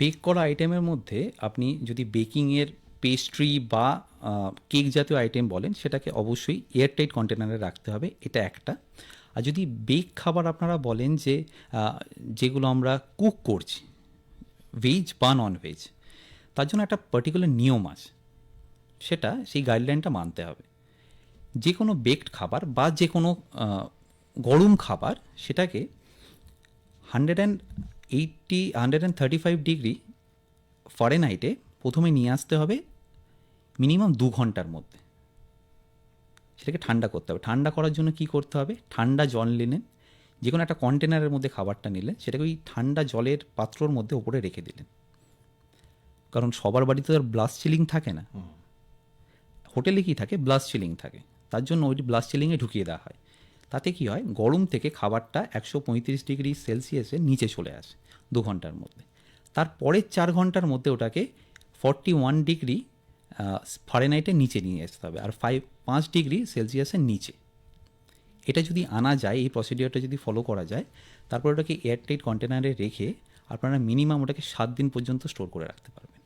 Bake করা আইটেমের মধ্যে আপনি যদি বেকিংয়ের পেস্ট্রি বা কেক জাতীয় আইটেম বলেন, সেটাকে অবশ্যই এয়ারটাইট কন্টেনারে রাখতে হবে, এটা একটা। আর যদি বেক খাবার আপনারা বলেন যে যেগুলো আমরা কুক করছি ভেজ বা নন ভেজ তার জন্য একটা পার্টিকুলার নিয়ম আছে। সেটা সেই গাইডলাইনটা মানতে হবে। যে কোনো বেকড খাবার বা যে কোনো গরম খাবার, সেটাকে hundred and eighty hundred and thirty five degree ফরেনহাইটে প্রথমে নিয়ে আসতে হবে মিনিমাম দু ঘণ্টার মধ্যে। সেটাকে ঠান্ডা করতে হবে। ঠান্ডা করার জন্য কি করতে হবে? ঠান্ডা জল নিলেন যে কোনো একটা কন্টেনারের মধ্যে খাবারটা নিলেন সেটাকে ওই ঠান্ডা জলের পাত্রর মধ্যে ওপরে রেখে দিলেন। কারণ সবার বাড়িতে তো আর ব্লাস চিলিং থাকে না। হোটেলে কি থাকে? ব্লাস চিলিং থাকে। তার জন্য ওইটি ব্লাস চিলিংয়ে ঢুকিয়ে দেওয়া হয়। তাতে কি হয়? গরম থেকে খাবারটা একশো পঁয়ত্রিশ ডিগ্রি সেলসিয়াসের নিচে চলে আসে দু ঘণ্টার মধ্যে। তারপরের চার ঘণ্টার মধ্যে ওটাকে ফর্টি ওয়ান ডিগ্রি ফারেনহাইটের নিচে নিয়ে আসতে হবে আর ফাইভ, পাঁচ ডিগ্রি সেলসিয়াসের নিচে। এটা যদি আনা যায়, এই প্রসিডিওরটা যদি ফলো করা যায়, তারপর ওটাকে এয়ারটাইট কন্টেনারে রেখে আপনারা মিনিমাম ওটাকে সাত দিন পর্যন্ত স্টোর করে রাখতে পারবেন।